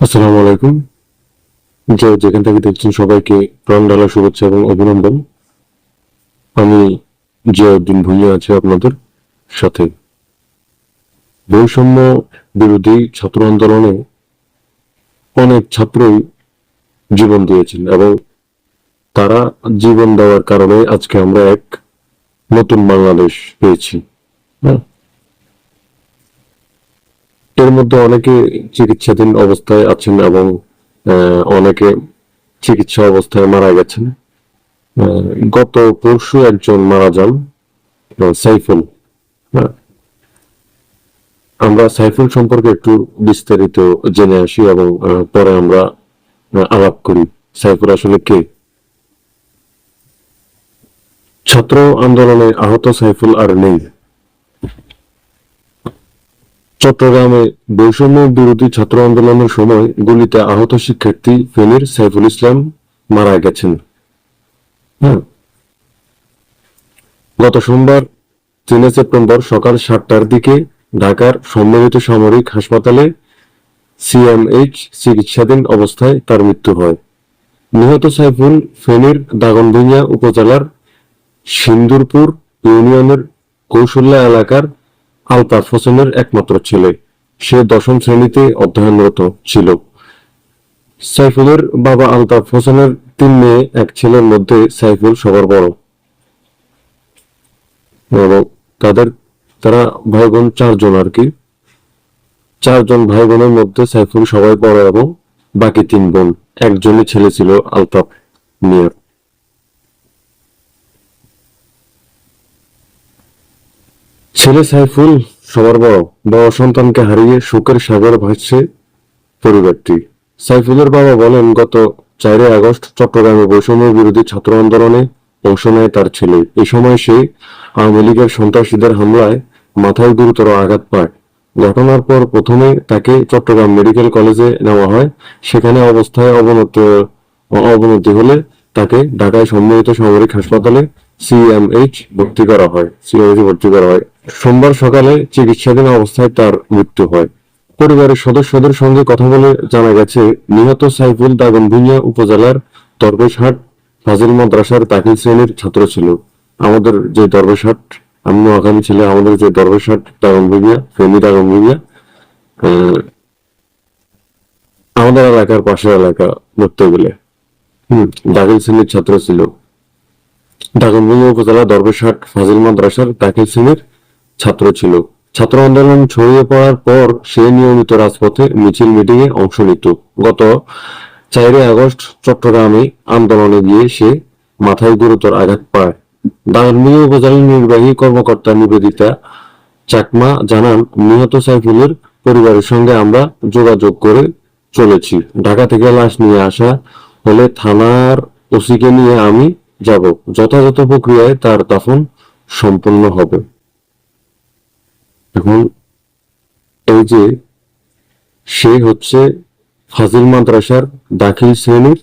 আসসালামু আলাইকুম। যে যেখান থেকে দেখছেন সবাইকে প্রাণ ঢালা শুভেচ্ছা এবং অভিনন্দন। আমি জিয়াউদ্দিন ভুইয়া আছে আপনাদের সাথে। বৈষম্য বিরোধী ছাত্র আন্দোলনে অনেক ছাত্রই জীবন দিয়েছেন এবং তারা জীবন দেওয়ার কারণে আজকে আমরা এক নতুন বাংলাদেশ পেয়েছি। হ্যাঁ? এর মধ্যে অনেকে চিকিৎসাধীন অবস্থায় আছেন এবং অনেকে চিকিৎসা অবস্থায় মারা গেছেন। গত পরশু একজন মারা যান সাইফুল। আমরা সাইফুল সম্পর্কে একটু বিস্তারিত জেনে আসি এবং পরে আমরা আলাপ করি। সাইফুল আসলে কে? ছাত্র আন্দোলনে আহত সাইফুল আর নেই। চট্টগ্রামে বৈষম্য বিরোধী ছাত্র আন্দোলনের সময় গুলিতে আহত শিক্ষার্থী ফেনীর সাইফুল ইসলাম মারা গেছেন। হ্যাঁ। গত সোমবার, তিনে সেপ্টেম্বর সকাল সাতটার দিকে ঢাকার সম্মিলিত সামরিক হাসপাতালে সিএমএইচ চিকিৎসাধীন অবস্থায় তার মৃত্যু হয়। নিহত সাইফুল ফেনীর দাগনভূঞা উপজেলার সিন্দুরপুর ইউনিয়নের কৌশল্যা এলাকার আলতাফ হোসেনের একমাত্র ছেলে। সে দশম শ্রেণীতে অধ্যয়নরত ছিল। সাইফুলের বাবা আলতাফ হোসেনের তিন মেয়ে, এক ছেলের মধ্যে সাইফুল সবার বড়। এবং তাদের, তারা ভাই বোন চারজন আর কি। চারজন ভাই বোনের মধ্যে সাইফুল সবাই বড় এবং বাকি তিন বোন একজনই ছেলে ছিল আলতাফ মিয়ার। ছেলে সাইফুল সবার বড়। বড় সন্তানকে হারিয়ে শোকের সাগর ভাসছে পরিবারটি। সাইফুলের বাবা বলেন, গত চারই আগস্ট চট্টগ্রামে বৈষম্য বিরোধী ছাত্র আন্দোলনে অংশ নেয় তার ছেলে। এই সময় সে আওয়ামী লীগের সন্ত্রাসীদের হামলায় মাথায় গুরুতর আঘাত পায়। ঘটনার পর প্রথমে তাকে চট্টগ্রাম মেডিকেল কলেজে নেওয়া হয়। সেখানে অবস্থায় অবনতি অবনতি হলে তাকে ঢাকায় সম্মিলিত সামরিক হাসপাতালে সিএমএইচ ভর্তি করা হয়। সিএমএইচ ভর্তি করা হয়। সোমবার সকালে চিকিৎসাধীন অবস্থায় তার মৃত্যু হয়। পরিবারের সদস্যদের সঙ্গে কথা বলে জানা গেছে নিহত সাইফুল দাগনভূঞা উপজেলার দরবেশহাট ফাজিল মাদ্রাসার দাখিল শ্রেণির ছাত্র ছিল। আমাদের যে দরবেশহাট আমি নোয়াখালী ছিল আমাদের যে দরবেশহাট দাগনভূঞা ফেনী দাগনভূঞা আহ, আমাদের এলাকার পাশের এলাকা ধরতে গেলে হম দাখিল শ্রেণির ছাত্র ছিল। দাগনভূঞা উপজেলা দরবেশহাট ফাজিল মাদ্রাসার দাখিল শ্রেণির ছাত্র ছিল। ছাত্র আন্দোলন ছড়িয়ে পড়ার পর সে নিয়মিত রাজপথে মিছিল মিটিং এ অংশ নিত। গত চারই আগস্ট চট্টগ্রামে আন্দোলনে গিয়ে সে মাথায় গুরুতর আঘাত পায়। দাগনভূঞা উপজেলার নির্বাহী কর্মকর্তা নিবেদিতা চাকমা জানান, নিহত সাইফুলের পরিবারের সঙ্গে আমরা যোগাযোগ করে চলেছি। ঢাকা থেকে লাশ নিয়ে আসা হলে থানার ওসিকে নিয়ে আমি যাব। যথাযথ প্রক্রিয়ায় তার দাফন সম্পন্ন হবে। এখন এই যে সে হচ্ছে ফাজিল মাদ্রাসার দাখিল শ্রেণির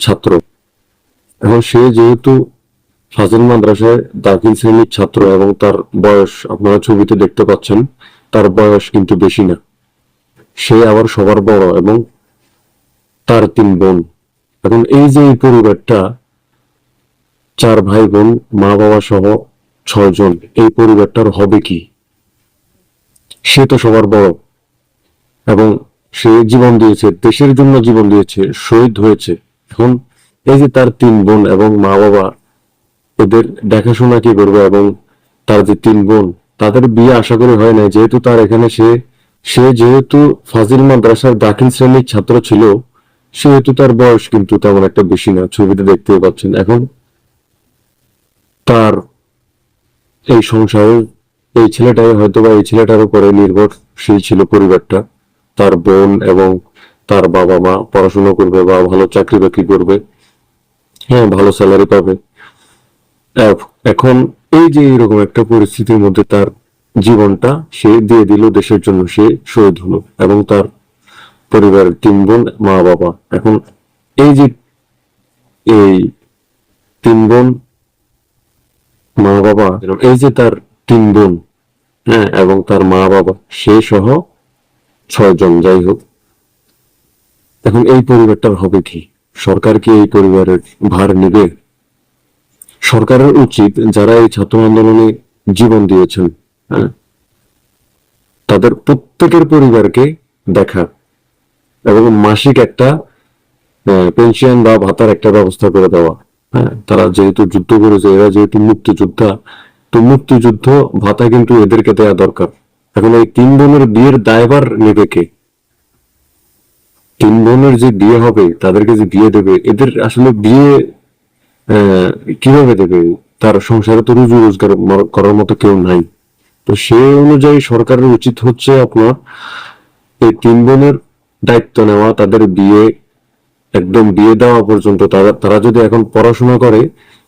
ছাত্র। এখন সে যেহেতু ফাজিল মাদ্রাসায় দাখিল শ্রেণির ছাত্র এবং তার বয়স আপনারা ছবিতে দেখতে পাচ্ছেন, তার বয়স কিন্তু বেশি না। সে আবার সবার বড় এবং তার তিন বোন। এখন এই যে এই পরিবারটা, চার ভাই বোন মা বাবা সহ ছয় জন এই পরিবারটার হবে কি? সে তো সবার বড়। এবং সে জীবন দিয়েছে, দেশের জন্য জীবন দিয়েছে, শহীদ হয়েছে। এখন এই যে তার তিন বোন এবং মা বাবা, এদের দেখাশোনা কি করবে এবং তার যে তিন বোন, তাদের বিয়ে আশা করি হয় না যেহেতু তার এখানে সে সে যেহেতু ফাজিল মাদ্রাসার দাখিল শ্রেণির ছাত্র ছিল, সেহেতু তার বয়স কিন্তু তেমন একটা বেশি না, ছবিতে দেখতে পাচ্ছেন। এখন তার এই সংসারে এই ছেলেটাই হয়তো বা এই ছেলেটার উপরে নির্ভরশীল ছিল পরিবারটা। তার বোন এবং তার বাবা মা পড়াশোনা করবে বা ভালো চাকরি বাকরি করবে। হ্যাঁ ভালো স্যালারি পাবে। এখ- এখন এই যে এরকম একটা পরিস্থিতির মধ্যে তার জীবনটা, সে দিয়ে দিল দেশের জন্য, সে শহীদ হলো এবং তার পরিবারের তিন বোন, মা, বাবা। এখন এই যে এই তিন বোন, মা, বাবা, এই যে তার তিন বোন হ্যাঁ এবং তার মা বাবা সে সহ ছয় জন। যাই হোক এখন এই পরিবারটার হবে কি? সরকার কি এই পরিবারের ভার নেবে? সরকারের উচিত যারা এই ছাত্র আন্দোলনে জীবন দিয়েছেন হ্যাঁ, তাদের প্রত্যেকের পরিবারকে দেখা এবং মাসিক একটা পেনশন বা ভাতার একটা ব্যবস্থা করে দেওয়া হ্যাঁ তারা যেহেতু যুদ্ধ করেছে এরা যেহেতু মুক্তিযোদ্ধা তো মুক্তিযুদ্ধ ভাতা কিন্তু এদেরকে দেওয়া দরকার। এখন এই তিন বোনের বিয়ের দায়ভার নেবে কে? তিন বোনের যে বিয়ে হবে, তাদেরকে যে বিয়ে দেবে, এদের আসলে বিয়ে কীভাবে দেবে? তার সংসারে তো রুজি রোজগার করার মতো কেউ নাই। তো সেই অনুযায়ী সরকারের উচিত হচ্ছে আপনার এই তিন বোনের দায়িত্ব নেওয়া, তাদের বিয়ে, একদম বিয়ে দেওয়া পর্যন্ত। তারা যদি এখন পড়াশোনা করে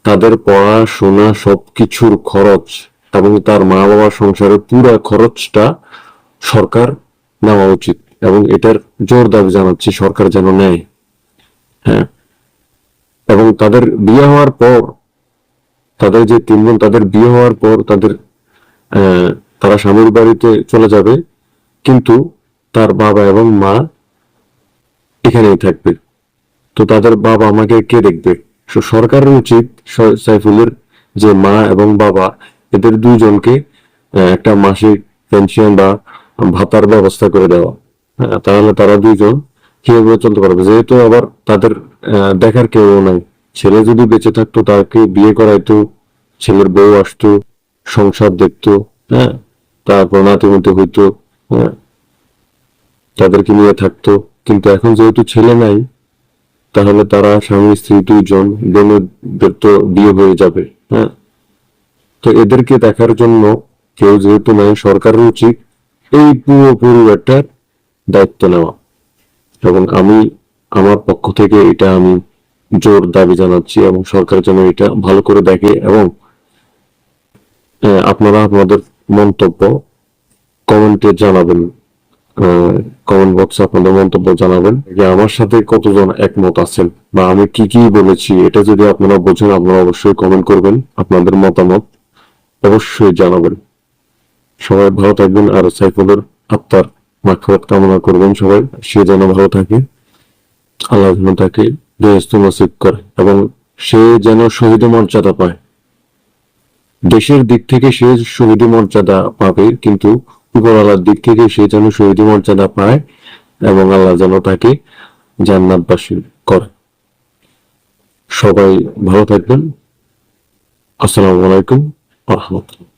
তাদের পড়াশোনা সবকিছুর খরচ এবং তার মা বাবার সংসারের পুরো খরচটা সরকার নেওয়া উচিত এবং এটার জোর দাবি জানাচ্ছি সরকার যেন নেয়। হ্যাঁ? এবং তাদের বিয়ে হওয়ার পর, তাদের যে তিন বোন তাদের বিয়ে হওয়ার পর তাদের তারা স্বামীর বাড়িতে চলে যাবে, কিন্তু তার বাবা এবং মা এখানেই থাকবে। তো তাদের বাবা আমাকে কে দেখবে? সরকারের উচিত সাইফুলের যে মা এবং বাবা এদের দুইজনকে একটা মাসিক পেনশন বা ভাতার ব্যবস্থা করে দেওয়া। হ্যাঁ, তাহলে তারা দুইজন কীভাবে চলতে পারবে? যেহেতু আবার তাদের দেখার কেউ নাই। ছেলে যদি বেঁচে থাকতো তাকে বিয়ে করাইতো ছেলের বউ আসতো সংসার দেখতো হ্যাঁ তারপর নাতিমতি হইতো হ্যাঁ তাদেরকে নিয়ে থাকতো। কিন্তু এখন যেহেতু ছেলে নাই তাহলে তারা স্বামী, স্ত্রী দুইজন বোনদের তো বিয়ে হয়ে যাবে। হ্যাঁ? তো এদেরকে দেখার জন্য কেউ যেহেতু নাই সরকারের উচিত এই পুরো পরিবারটার দায়িত্ব নেওয়া। এবং আমি, আমার পক্ষ থেকে এটা আমি জোর দাবি জানাচ্ছি এবং সরকার যেন এটা ভালো করে দেখে এবং আপনারা আপনাদের মন্তব্য কমেন্টে জানাবেন। কমেন্ট বক্সে আপনাদের মন্তব্য জানাবেন। যে আমার সাথে কতজন একমত আছেন? বা আমি কি কি বলেছি? এটা যদি আপনারা বোঝেন, আপনারা অবশ্যই কমেন্ট করবেন, আপনাদের মতামত অবশ্যই জানাবেন। সবাই ভালো থাকবেন, আর সাইফুলের আত্মার মাখরাত কামনা করবেন সবাই। সে যেন ভালো থাকে, আল্লাহ যেন তাকে নসিব করে, এবং সে যেন শহীদ মর্যাদা পায়। দেশের দিক থেকে সে শহীদ মর্যাদা পাবে, কিন্তু উপরওয়ালার দিক থেকে সে যেন শহীদ মর্যাদা পায় এবং আল্লাহ যেন তাকে জান্নাতবাসী করে। সবাই ভালো থাকবেন। আসসালামু আলাইকুম রহমতুল্লাহ।